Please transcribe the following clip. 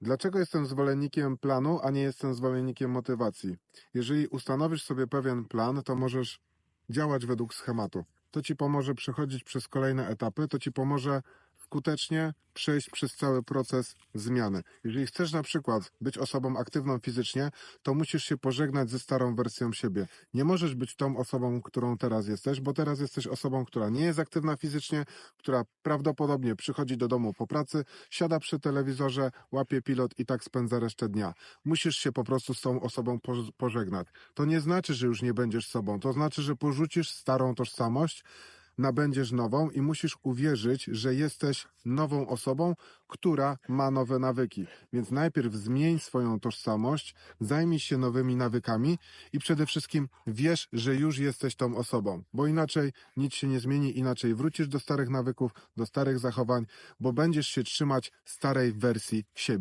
Dlaczego jestem zwolennikiem planu, a nie jestem zwolennikiem motywacji? Jeżeli ustanowisz sobie pewien plan, to możesz działać według schematu. To ci pomoże przechodzić przez kolejne etapy, to ci pomoże skutecznie przejść przez cały proces zmiany. Jeżeli chcesz na przykład być osobą aktywną fizycznie, to musisz się pożegnać ze starą wersją siebie. Nie możesz być tą osobą, którą teraz jesteś, bo teraz jesteś osobą, która nie jest aktywna fizycznie, która prawdopodobnie przychodzi do domu po pracy, siada przy telewizorze, łapie pilot i tak spędza resztę dnia. Musisz się po prostu z tą osobą poż- pożegnać. To nie znaczy, że już nie będziesz sobą, to znaczy, że porzucisz starą tożsamość, nabędziesz nową i musisz uwierzyć, że jesteś nową osobą, która ma nowe nawyki. Więc najpierw zmień swoją tożsamość, zajmij się nowymi nawykami i przede wszystkim wiesz, że już jesteś tą osobą, bo inaczej nic się nie zmieni, inaczej wrócisz do starych nawyków, do starych zachowań, bo będziesz się trzymać starej wersji siebie.